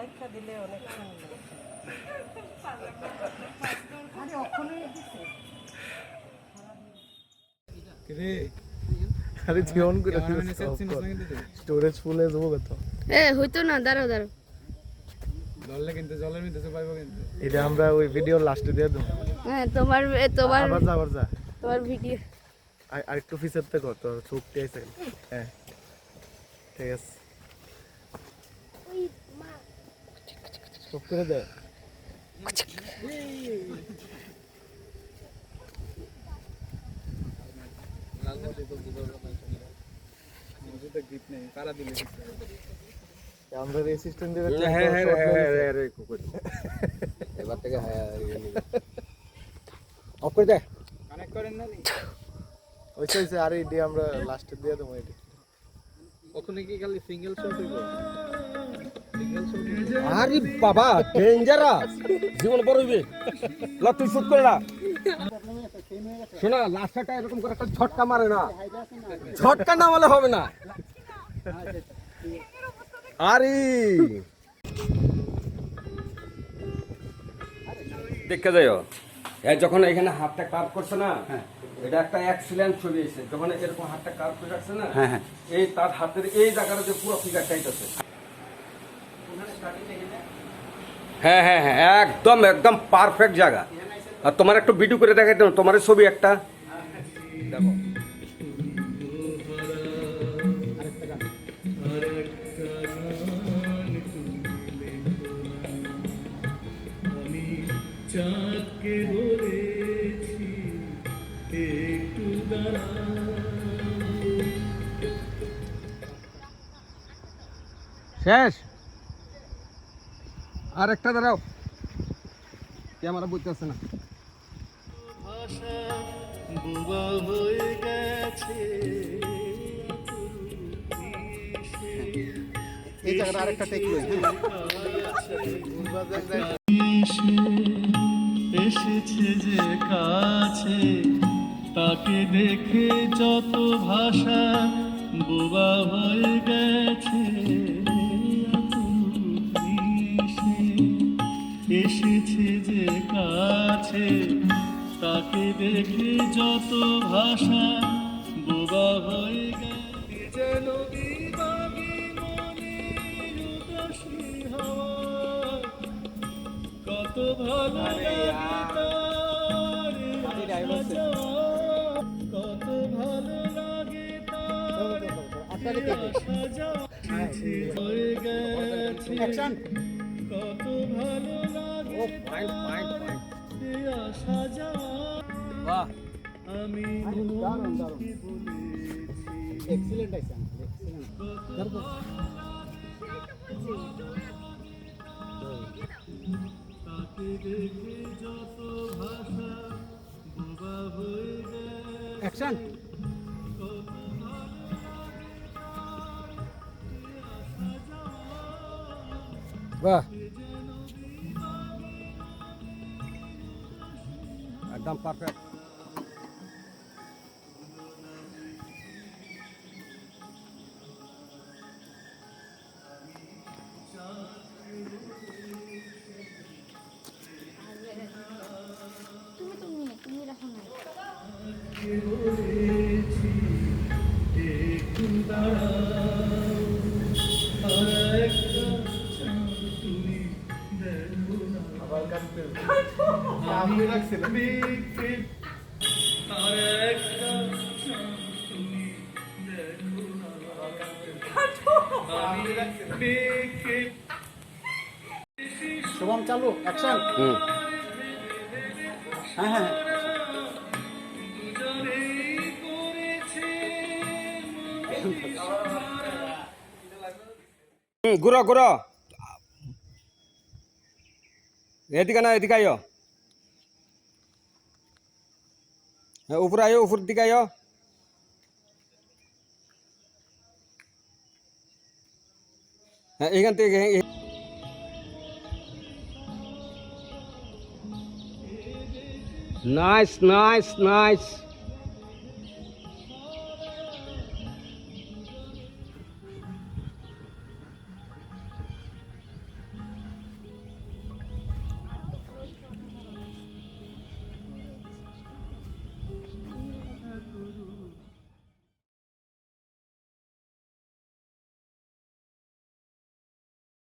রাখা দিলে অনেক সুন্দর আরে দিছে রে আরে করে কিন্তু স্টোরেজ ফুল হয়ে যাব কত? এ হইতো না দাঁড়াও দাঁড়াও। ধরলে কিন্তু জলের মধ্যে পাইবো কিন্তু। এটা আমরা ওই ভিডিও লাস্টে দিয়ে দেবো। হ্যাঁ তোমার তোমার আবার যা আবার যা। তোমার ভিডিও আর আরেকটু পিছের থেকে কর তোর চোখটি হ্যাঁ। ঠিক আছে। চোখ করে দে। আমরা রেসিস্ট্যান্ট দিবে হ্যাঁ হ্যাঁ হ্যাঁ কুকুর এবার থেকে হ্যাঁ অফ করে দে। কানেক্ট করেন না নি? ওইটা হইছে আরে আমরা লাস্টে দিয়ে দেবো এটি ওখানে কি খালি সিঙ্গেল শট হইব? সিঙ্গেল শট আরে বাবা ডেঞ্জারাস। জীবন বড় হইবে। লা তুই শুট করে না শোনা লাস্টটা এরকম করে একটা মারে না। ঝটকা না মারলে হবে না। আরে। দেখে যাও এ যখন এখানে হাতটা কার্ভ করছে না এটা একটা অ্যাক্সিডেন্ট এসেছে। যখন এরকম হাতটা কার্ভ করে রাখছে না এই তার হাতের এই জায়গাটা যে পুরো ফিগারটা আছে হ্যাঁ হ্যাঁ হ্যাঁ একদম একদম পারফেক্ট জায়গা। আর তোমার একটু ভিডিও করে দেখাই দেবো তোমার ছবি একটা। দেখো। শেষ? আর একটা দাঁড়াও। ক্যামেরা বুঝতেছে না। এই জায়গাটা আরেকটা টেক লই এসেছে যে কাছে তাকে দেখে যত ভাষা বোবা হয়ে গেছে। এসেছে যে কাছে তাকে দেখে যত ভাষা বোবা হয়ে গেছে যেন উদাসী হাওয়া কত ভালো কত ভালো লাগে তার হয়ে। গেছে কত ভালো আমি যত ভাষা বোবা হয়ে গেছে অ্যাকশন বাহ। একদম পারফেক্ট তুমি তুমি তুমি রাখো না। একটু শুভম চালু অ্যাকশন হুম। হ্যাঁ হ্যাঁ। ঘুরো ঘুরো। এদিকে না এদিকে আইও। হ্যাঁ উপরে আইও উপর দিকে আইও হ্যাঁ এখান থেকে নাইস নাইস নাইস